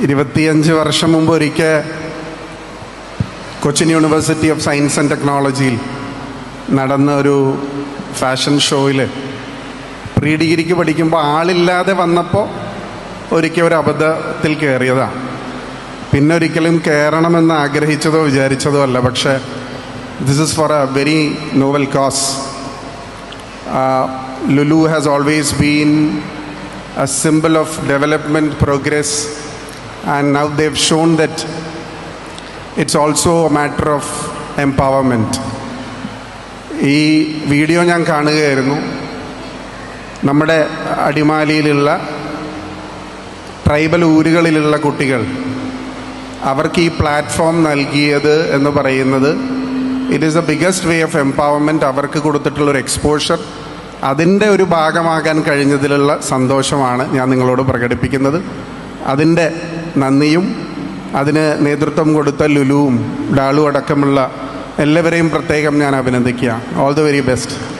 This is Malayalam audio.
ഇരുപത്തിയഞ്ച് വർഷം മുമ്പ് ഒരിക്കൽ Cochin university of science and ടെക്നോളജിയിൽ നടന്ന ഒരു ഫാഷൻ ഷോയിൽ പ്രീ ഡിഗ്രിക്ക് പഠിക്കുമ്പോൾ ആളില്ലാതെ വന്നപ്പോൾ ഒരിക്കൽ ഒരു അബദ്ധത്തിൽ കയറിയതാണ് പിന്നെ ഒരിക്കലും കയറണമെന്ന് ആഗ്രഹിച്ചതോ വിചാരിച്ചതോ അല്ല പക്ഷേ this is for a very novel cause Lulu has always been a symbol of development progress and now they've shown that it's also a matter of empowerment. ഈ വീഡിയോ ഞാൻ കാണുകയായിരുന്നു. നമ്മുടെ അടിമാലിയിലുള്ള ട്രൈബൽ ഊരുകളിലുള്ള കുട്ടികൾ. അവർക്ക് ഈ പ്ലാറ്റ്ഫോം നൽകിയത് എന്ന് പറയുന്നത് it is a biggest way of empowerment അവർക്ക് കൊടുത്തിട്ടുള്ള ഒരു എക്സ്പോഷർ അതിന്റെ ഒരു ഭാഗമാകാൻ കഴിഞ്ഞതിലുള്ള സന്തോഷമാണ് ഞാൻ നിങ്ങളോട് പ്രകടിപ്പിക്കുന്നത്. അതിന്റെ നന്ദിയും അതിന് നേതൃത്വം കൊടുത്ത ലുലുവും ഡാളും അടക്കമുള്ള എല്ലാവരെയും പ്രത്യേകം ഞാൻ അഭിനന്ദിക്കുക. All the very best